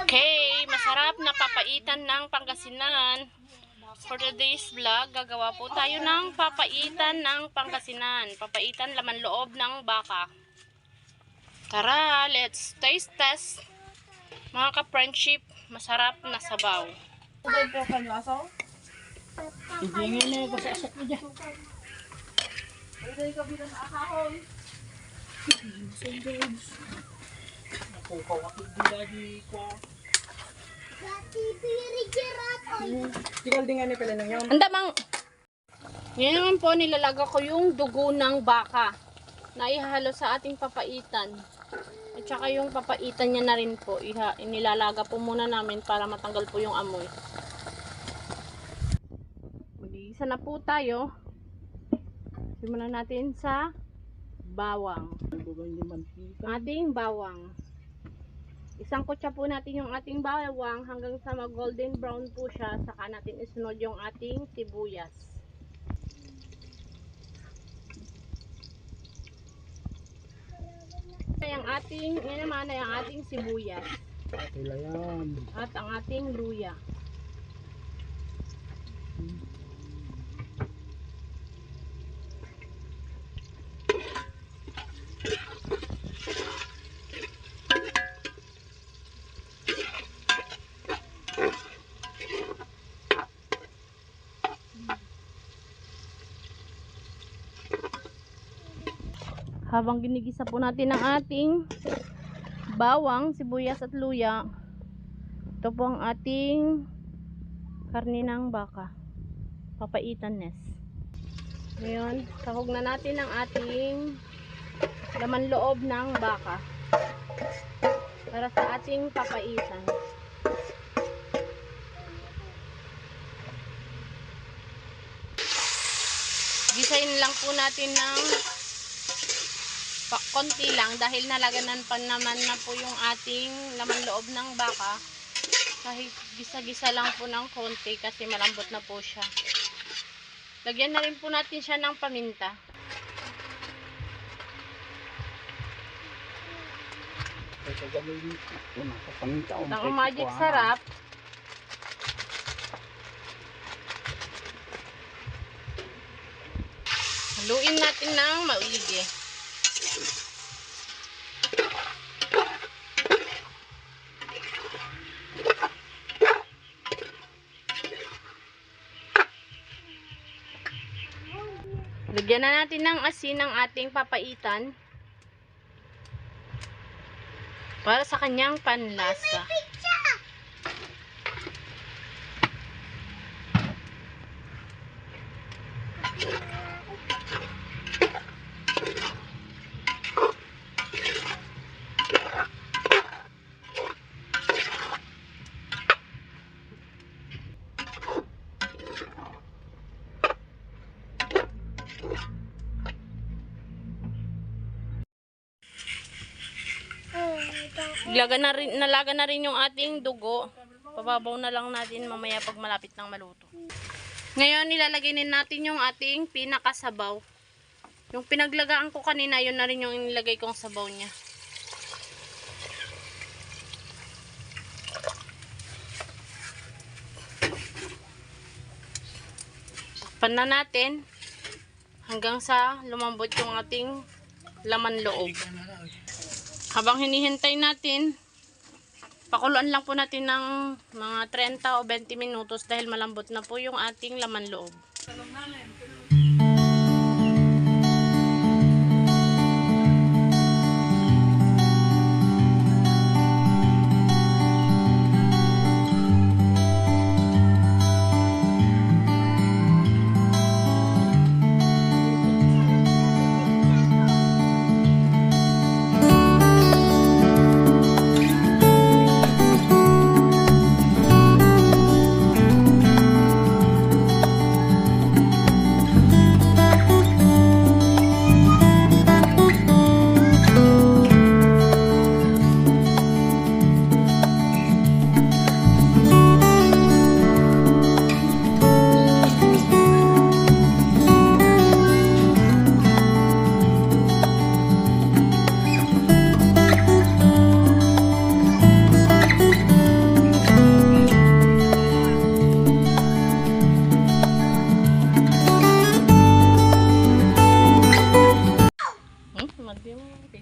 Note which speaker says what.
Speaker 1: Okay, masarap na papaitan ng Pangasinan. For today's vlog, gagawa po tayo ng papaitan ng Pangasinan. Papaitan laman loob ng baka. Tara, let's taste test. Mga ka-friendship, masarap na sabaw.
Speaker 2: Hindi po kalwaso.
Speaker 3: Hindi nga na kasasok mo dyan.
Speaker 2: Hindi ka bilang akahon.
Speaker 3: Ako kawakit din lagi ko.
Speaker 2: Tikal din nga ni pala nang yun.
Speaker 1: Anda mang Ngayon naman po nilalaga ko yung dugo ng baka na ihalo sa ating papaitan. At saka yung papaitan niya na rin po, iha, inilalaga po muna namin para matanggal po yung amoy. Mag-iisa na po tayo. Simulan natin sa bawang. Ating bawang. Isang kutsa po natin yung ating bawang hanggang sa mag golden brown po siya. Saka natin isunod yung ating sibuyas. Ay, ang ating, yan naman ay ang ating sibuyas. At ang ating luya. Habang ginigisa po natin ang ating bawang, sibuyas at luya, ito po ang ating karni ng baka. Papaitan nes. Ngayon, sahog na natin ang ating laman loob ng baka. Para sa ating papaitan. Gisayin lang po natin ng pa, konti lang dahil nalaganan pa naman na po yung ating laman loob ng baka. Kahit gisa-gisa lang po ng konti kasi malambot na po siya. Lagyan na rin po natin siya ng paminta. Ang magic sarap. Haluin natin ng maigi Lagyan na natin ng asin ng ating papaitan. Para sa kanyang panlasa. Laga na rin, nalaga na rin yung ating dugo. Pababaw na lang natin mamaya pag malapit ng maluto. Ngayon, nilalagay natin yung ating pinakasabaw. Yung pinaglagaan ko kanina, yun na rin yung inilagay kong sabaw niya. Takpan na natin hanggang sa lumambot yung ating laman loob. Habang hinihintay natin, pakuluan lang po natin ng mga 30 o 20 minutos dahil malambot na po yung ating laman loob.